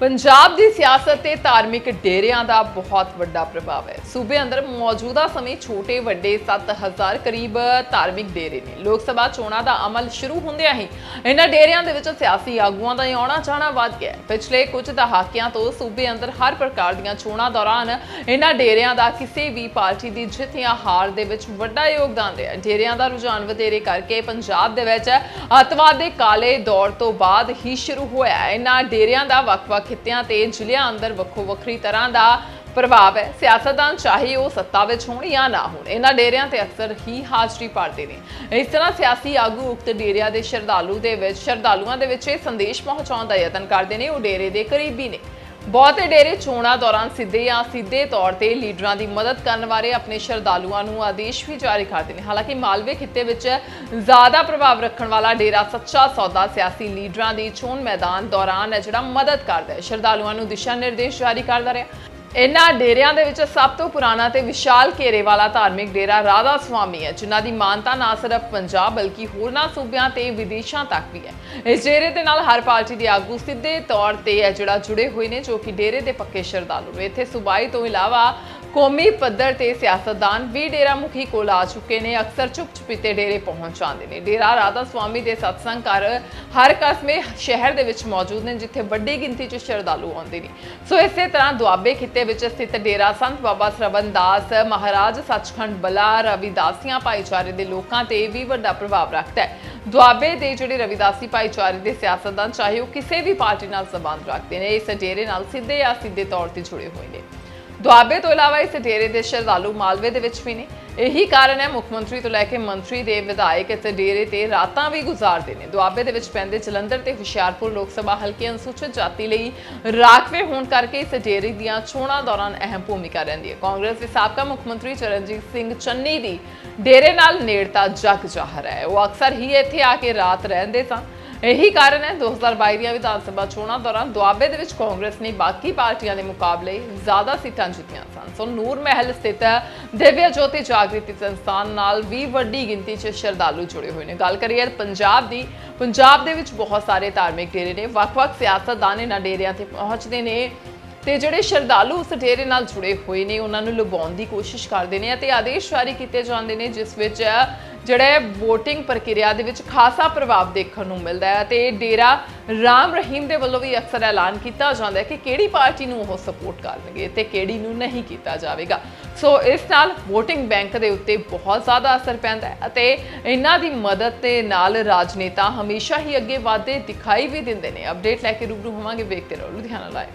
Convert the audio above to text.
ਪੰਜਾਬ ਦੀ ਸਿਆਸਤ ਤੇ ਧਾਰਮਿਕ ਡੇਰਿਆਂ ਦਾ ਬਹੁਤ ਵੱਡਾ ਪ੍ਰਭਾਵ ਹੈ। ਸੂਬੇ ਅੰਦਰ ਮੌਜੂਦਾ ਸਮੇਂ ਛੋਟੇ, ਵੱਡੇ 7000 ਕਰੀਬ ਧਾਰਮਿਕ ਡੇਰੇ ਨੇ। ਲੋਕ ਸਭਾ ਚੋਣਾਂ ਦਾ ਅਮਲ ਸ਼ੁਰੂ ਹੁੰਦਿਆਂ ਹੀ ਇਹਨਾਂ ਡੇਰਿਆਂ ਦੇ ਵਿੱਚ ਸਿਆਸੀ ਆਗੂਆਂ ਦਾ ਆਉਣਾ ਜਾਣਾ ਵੱਧ ਗਿਆ ਪਿਛਲੇ ਕੁਝ ਦਹਾਕਿਆਂ ਤੋਂ ਸੂਬੇ ਅੰਦਰ ਹਰ ਪ੍ਰਕਾਰ ਦੀਆਂ ਚੋਣਾਂ ਦੌਰਾਨ ਇਹਨਾਂ ਡੇਰਿਆਂ ਦਾ ਕਿਸੇ ਵੀ ਪਾਰਟੀ ਦੀ ਜਿੱਤ ਜਾਂ ਹਾਰ ਦੇ ਵਿੱਚ ਵੱਡਾ ਯੋਗਦਾਨ ਰਿਹਾ ਡੇਰਿਆਂ ਦਾ ਰੁਝਾਨ ਵਧੇਰੇ ਕਰਕੇ ਪੰਜਾਬ ਦੇ ਵਿੱਚ ਅੱਤਵਾਦ ਦੇ ਕਾਲੇ ਦੌਰ ਤੋਂ ਬਾਅਦ ਹੀ ਸ਼ੁਰੂ ਹੋਇਆ ਇਹਨਾਂ ਡੇਰਿਆਂ ਦਾ ਵੱਖ-ਵੱਖ ਖਿੱਤਿਆਂ ਤੇ ਜ਼ਿਲ੍ਹਿਆਂ ਅੰਦਰ ਵੱਖੋ ਵੱਖਰੀ ਤਰ੍ਹਾਂ ਦਾ ਪ੍ਰਭਾਵ ਹੈ। ਸਿਆਸਤਦਾਨ ਚਾਹੇ ਉਹ ਸੱਤਾ ਵਿੱਚ ਹੋਣ ਜਾਂ ਨਾ ਹੋਣ, ਇਹਨਾਂ ਡੇਰਿਆਂ ਤੇ ਅਕਸਰ ਹੀ ਹਾਜ਼ਰੀ ਭਰਦੇ ਨੇ। ਇਸ ਤਰ੍ਹਾਂ ਸਿਆਸੀ ਆਗੂ ਉਕਤ ਡੇਰਿਆਂ ਦੇ ਸ਼ਰਧਾਲੂ ਦੇ ਵਿੱਚ, ਸ਼ਰਧਾਲੂਆਂ ਦੇ ਵਿੱਚ ਇਹ ਸੰਦੇਸ਼ ਪਹੁੰਚਾਉਣ ਦਾ ਯਤਨ ਕਰਦੇ ਨੇ, ਉਹ ਡੇਰੇ ਦੇ ਕਰੀਬੀ ਨੇ। ਬਹੁਤੇ ਡੇਰੇ ਚੋਣਾਂ ਦੌਰਾਨ ਸਿੱਧੇ ਜਾਂ ਸਿੱਧੇ ਤੌਰ ਤੇ ਲੀਡਰਾਂ ਦੀ ਮਦਦ ਕਰਨ ਬਾਰੇ ਆਪਣੇ ਸ਼ਰਧਾਲੂਆਂ ਨੂੰ ਆਦੇਸ਼ ਵੀ ਜਾਰੀ ਕਰਦੇ ਨੇ। ਹਾਲਾਂਕਿ ਮਾਲਵੇ ਖਿੱਤੇ ਵਿੱਚ ਜ਼ਿਆਦਾ ਪ੍ਰਭਾਵ ਰੱਖਣ ਵਾਲਾ ਡੇਰਾ ਸੱਚਾ ਸੌਦਾ ਸਿਆਸੀ ਲੀਡਰਾਂ ਦੀ ਚੋਣ ਮੈਦਾਨ ਦੌਰਾਨ ਹੈ, ਜਿਹੜਾ ਮਦਦ ਕਰਦਾ ਹੈ। ਸ਼ਰਧਾਲੂਆਂ ਨੂੰ ਦਿਸ਼ਾ ਨਿਰਦੇਸ਼ ਜਾਰੀ ਕਰਦਾ ਰਿਹਾ। ਇਹਨਾਂ ਡੇਰਿਆਂ ਦੇ ਵਿੱਚ ਸਭ ਤੋਂ ਪੁਰਾਣਾ ਤੇ ਵਿਸ਼ਾਲ ਘੇਰੇ ਵਾਲਾ ਧਾਰਮਿਕ ਡੇਰਾ ਰਾਧਾ ਸੁਆਮੀ ਹੈ, ਜਿਨ੍ਹਾਂ ਦੀ ਮਾਨਤਾ ਨਾ ਸਿਰਫ ਪੰਜਾਬ ਬਲਕਿ ਹੋਰਨਾਂ ਸੂਬਿਆਂ ਤੇ ਵਿਦੇਸ਼ਾਂ ਤੱਕ ਵੀ ਹੈ। ਇਸ ਡੇਰੇ ਦੇ ਨਾਲ ਹਰ ਪਾਰਟੀ ਦੇ ਆਗੂ ਸਿੱਧੇ ਤੌਰ ਤੇ ਹੈ, ਜਿਹੜਾ ਜੁੜੇ ਹੋਏ ਨੇ, ਜੋ ਕਿ ਡੇਰੇ ਦੇ ਪੱਕੇ ਸ਼ਰਧਾਲੂ ਨੇ। ਇੱਥੇ ਸੂਬਾਈ ਤੋਂ ਇਲਾਵਾ ਕੌਮੀ ਪੱਧਰ ਤੇ ਸਿਆਸਤਦਾਨ ਵੀ ਡੇਰਾ ਮੁਖੀ ਕੋਲ ਆ ਚੁੱਕੇ ਨੇ। ਅਕਸਰ ਚੁੱਪ ਚੁਪੀਤੇ ਡੇਰੇ ਪਹੁੰਚ ਜਾਂਦੇ ਨੇ। ਡੇਰਾ ਰਾਧਾ ਸੁਆਮੀ ਦੇ ਸਤਸੰਗ ਘਰ ਹਰ ਕਸਮੇ ਸ਼ਹਿਰ ਦੇ ਵਿੱਚ ਮੌਜੂਦ ਨੇ, ਜਿੱਥੇ ਵੱਡੀ ਗਿਣਤੀ 'ਚ ਸ਼ਰਧਾਲੂ ਆਉਂਦੇ ਨੇ। ਸੋ ਇਸੇ ਤਰ੍ਹਾਂ ਦੁਆਬੇ ਖਿੱਤੇ ਵਿੱਚ ਸਥਿਤ ਡੇਰਾ ਸੰਤ ਬਾਬਾ ਸਰਵਨ ਦਾਸ ਮਹਾਰਾਜ ਸੱਚਖੰਡ ਬਲਾ ਰਵਿਦਾਸੀਆਂ ਭਾਈਚਾਰੇ ਦੇ ਲੋਕਾਂ ਤੇ ਵੀ ਵੱਡਾ ਪ੍ਰਭਾਵ ਰੱਖਦਾ ਹੈ। ਦੁਆਬੇ ਦੇ ਜਿਹੜੇ ਰਵਿਦਾਸੀ ਭਾਈਚਾਰੇ ਦੇ ਸਿਆਸਤਦਾਨ, ਚਾਹੇ ਉਹ ਕਿਸੇ ਵੀ ਪਾਰਟੀ ਨਾਲ ਸੰਬੰਧ ਰੱਖਦੇ ਨੇ, ਇਸ ਡੇਰੇ ਨਾਲ ਸਿੱਧੇ ਜਾਂ ਸਿੱਧੇ ਤੌਰ ਤੇ ਜੁੜੇ ਹੋਏ ਨੇ। ਦੁਆਬੇ ਤੋਂ ਇਲਾਵਾ ਇਸ ਡੇਰੇ ਦੇ ਸ਼ਰਧਾਲੂ ਮਾਲਵੇ ਦੇ ਵਿੱਚ ਵੀ ਨੇ। ਇਹੀ ਕਾਰਨ ਹੈ, ਮੁੱਖ ਮੰਤਰੀ ਤੋਂ ਲੈ ਕੇ ਮੰਤਰੀ ਦੇ ਵਿਧਾਇਕ ਇਸ ਡੇਰੇ ਤੇ ਰਾਤਾਂ ਵੀ ਗੁਜ਼ਾਰਦੇ ਨੇ। ਦੁਆਬੇ ਦੇ ਵਿੱਚ ਪੈਂਦੇ ਜਲੰਧਰ ਤੇ ਹੁਸ਼ਿਆਰਪੁਰ ਲੋਕ ਸਭਾ ਹਲਕੇ ਅਨੁਸੂਚਿਤ ਜਾਤੀ ਲਈ ਰਾਖਵੇਂ ਹੋਣ ਕਰਕੇ ਇਸ ਡੇਰੇ ਦੀਆਂ ਚੋਣਾਂ ਦੌਰਾਨ ਅਹਿਮ ਭੂਮਿਕਾ ਰਹਿੰਦੀ ਹੈ। ਕਾਂਗਰਸ ਦੇ ਸਾਬਕਾ ਮੁੱਖ ਮੰਤਰੀ ਚਰਨਜੀਤ ਸਿੰਘ ਚੰਨੀ ਦੀ ਡੇਰੇ ਨਾਲ ਨੇੜਤਾ ਜਗ ਜ਼ਾਹਰ ਹੈ। ਉਹ ਅਕਸਰ ਹੀ ਇੱਥੇ ਆ ਕੇ ਰਾਤ ਰਹਿੰਦੇ ਸਨ। ਇਹੀ ਕਾਰਨ ਹੈ 2022 ਦੀਆਂ ਵਿਧਾਨ ਸਭਾ ਚੋਣਾਂ ਦੌਰਾਨ ਦੁਆਬੇ ਦੇ ਵਿੱਚ ਕਾਂਗਰਸ ਨੇ ਬਾਕੀ ਪਾਰਟੀਆਂ ਦੇ ਮੁਕਾਬਲੇ ਜ਼ਿਆਦਾ ਸੀਟਾਂ ਜਿੱਤੀਆਂ ਸਨ। ਸੋ ਨੂਰ ਮਹਿਲ ਸਥਿਤ ਦਿਵਿਆ ਜੋਤੀ ਜਾਗ੍ਰਿਤੀ ਸੰਸਥਾਨ ਨਾਲ ਵੀ ਵੱਡੀ ਗਿਣਤੀ 'ਚ ਸ਼ਰਧਾਲੂ ਜੁੜੇ ਹੋਏ ਨੇ। ਗੱਲ ਕਰੀਏ ਪੰਜਾਬ ਦੀ, ਪੰਜਾਬ ਦੇ ਵਿੱਚ ਬਹੁਤ ਸਾਰੇ ਧਾਰਮਿਕ ਡੇਰੇ ਨੇ, ਵੱਖ-ਵੱਖ ਸਿਆਸਤਦਾਨ ਇਹਨਾਂ ਡੇਰਿਆਂ ਤੇ ਪਹੁੰਚਦੇ ਨੇ ਤੇ ਜਿਹੜੇ ਸ਼ਰਧਾਲੂ ਉਸ ਡੇਰੇ ਨਾਲ ਜੁੜੇ ਹੋਏ ਨੇ, ਉਹਨਾਂ ਨੂੰ ਲੁਭਾਉਣ ਦੀ ਕੋਸ਼ਿਸ਼ ਕਰਦੇ ਨੇ ਅਤੇ ਆਦੇਸ਼ ਜਾਰੀ ਕੀਤੇ ਜਾਂਦੇ ਨੇ, ਜਿਸ ਵਿੱਚ ਜਿਹੜੇ VOTING ਪ੍ਰਕਿਰਿਆ ਦੇ ਵਿੱਚ ਖਾਸਾ ਪ੍ਰਭਾਵ ਦੇਖਣ ਨੂੰ ਮਿਲਦਾ ਹੈ ਤੇ ਡੇਰਾ ਰਾਮ ਰਹੀਮ ਦੇ ਵੱਲੋਂ ਵੀ ਅਕਸਰ ਐਲਾਨ ਕੀਤਾ ਜਾਂਦਾ ਹੈ ਕਿ ਕਿਹੜੀ ਪਾਰਟੀ ਨੂੰ ਉਹ ਸਪੋਰਟ ਕਰਨਗੇ ਤੇ ਕਿਹੜੀ ਨੂੰ ਨਹੀਂ ਕੀਤਾ ਜਾਵੇਗਾ। ਸੋ ਇਸ ਨਾਲ VOTING ਬੈਂਕ ਦੇ ਉੱਤੇ ਬਹੁਤ ਜ਼ਿਆਦਾ ਅਸਰ ਪੈਂਦਾ ਹੈ ਅਤੇ ਇਹਨਾਂ ਦੀ ਮਦਦ ਦੇ ਨਾਲ ਰਾਜਨੇਤਾ ਹਮੇਸ਼ਾ ਹੀ ਅੱਗੇ ਵਧਦੇ ਦਿਖਾਈ ਵੀ ਦਿੰਦੇ ਨੇ। ਅਪਡੇਟ ਲੈ ਕੇ ਰੂਬਰੂ ਹੋਵਾਂਗੇ, ਵੇਖਦੇ ਰਹੋ ਲੁਧਿਆਣਾ ਲਾਈਵ